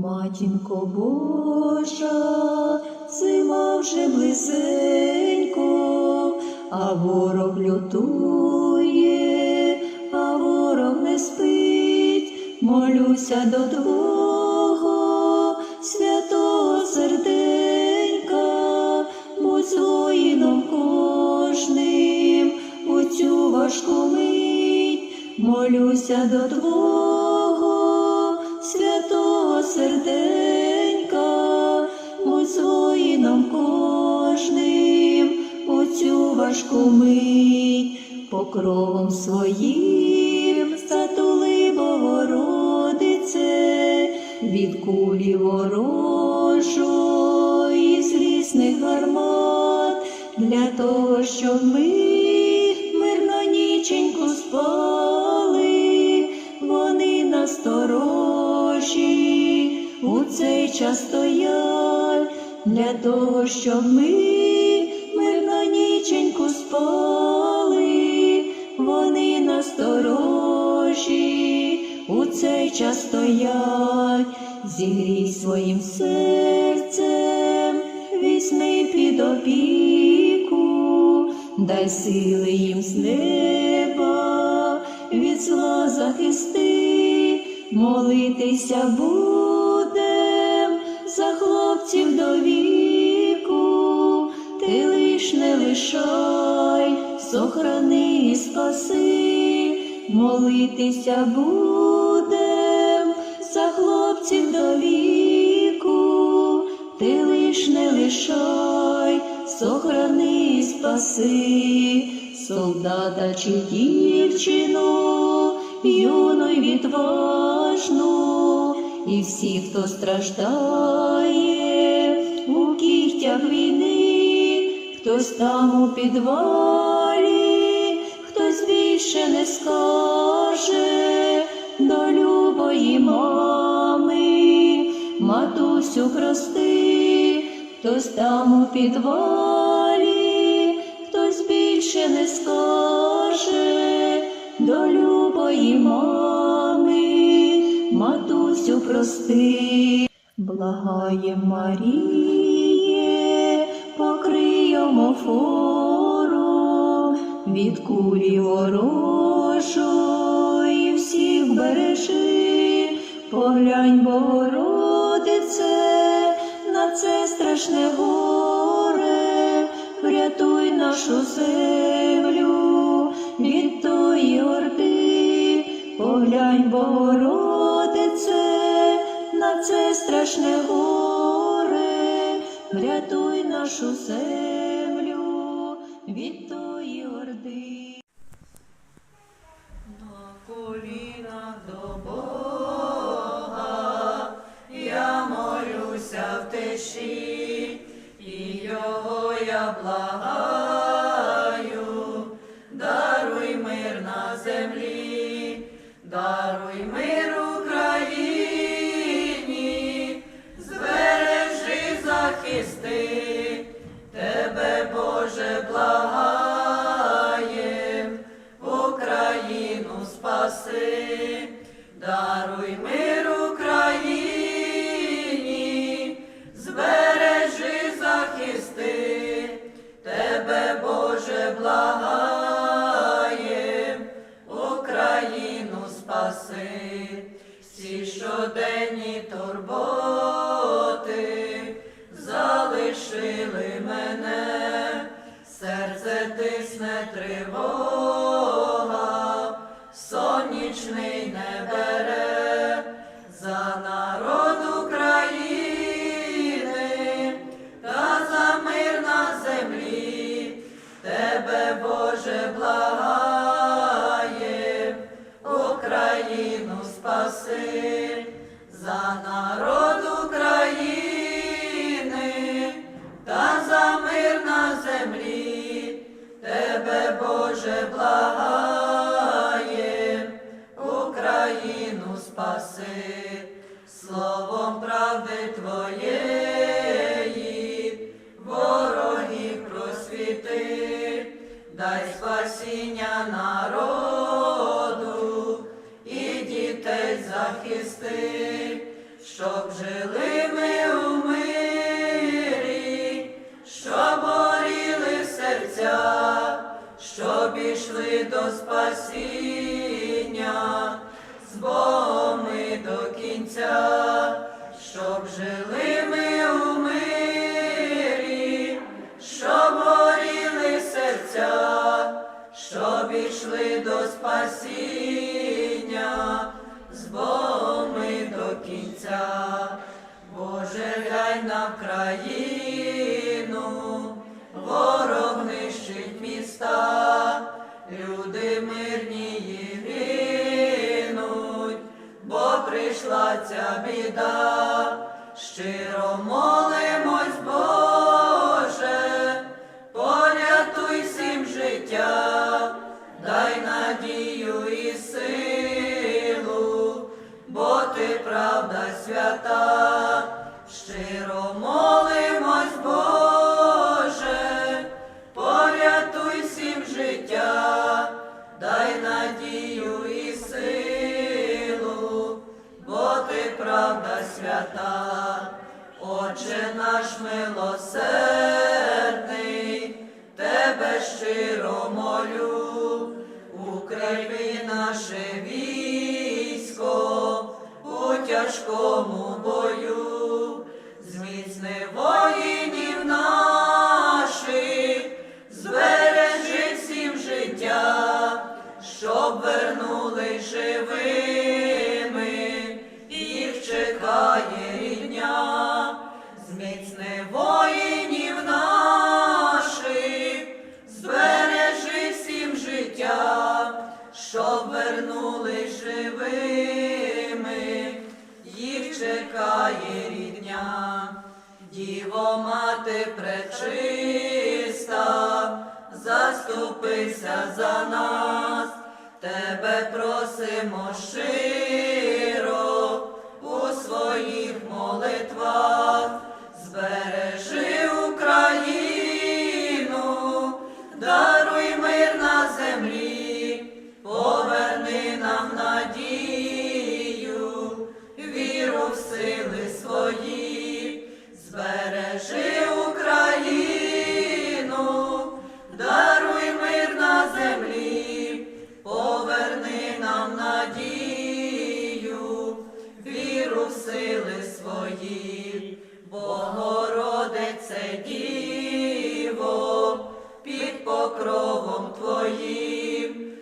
Матінко Божа, зима вже близенько, а ворог лютує, а ворог не спить, молюся до Твого святого серденька, будь воїном кожним у цю важку мить, молюся до Твого святого серденька, будь воїном кожним у цю важку мить, покровом своїм затули Богородице, від кулі ворожої з різних гармат, для того, щоб ми для того, щоб ми мирно ніченьку спали, вони насторожі у цей час стоять, зігрій своїм серцем, візьми під опіку, дай сили їм з неба, від зла захисти, молитися за хлопців до віку, ти лиш не лишай, сохрани і спаси, молитися будем за хлопців до віку, ти лиш не лишай, сохрани і спаси, солдата чи дівчину, юну й відважну, і всі, хто страждає у війни, хтось там у підвалі, хтось більше не скаже до любої мами, матусю прости, хтось там у підвалі, хтось більше не скаже до любої мами, матусю прости, благає Маріє, фору від кулі ворожої всіх бережи, поглянь, Богородице, на це страшне горе, врятуй нашу землю від тої орди, поглянь, Богородице, на це страшне горе, врятуй нашу землю від so прийшла ця біда, щиро моли. правда свята, Отче наш милосердний, Тебе щиро молю, Україні наше військо у тяжкому бою. пам'ятає рідня, зміцни воїнів наших, збережи всім життя, щоб вернули живими, їх чекає рідня, діво мати пречиста, заступися за нас, тебе просимо. шити. Богородице Діво, під покровом Твоїм.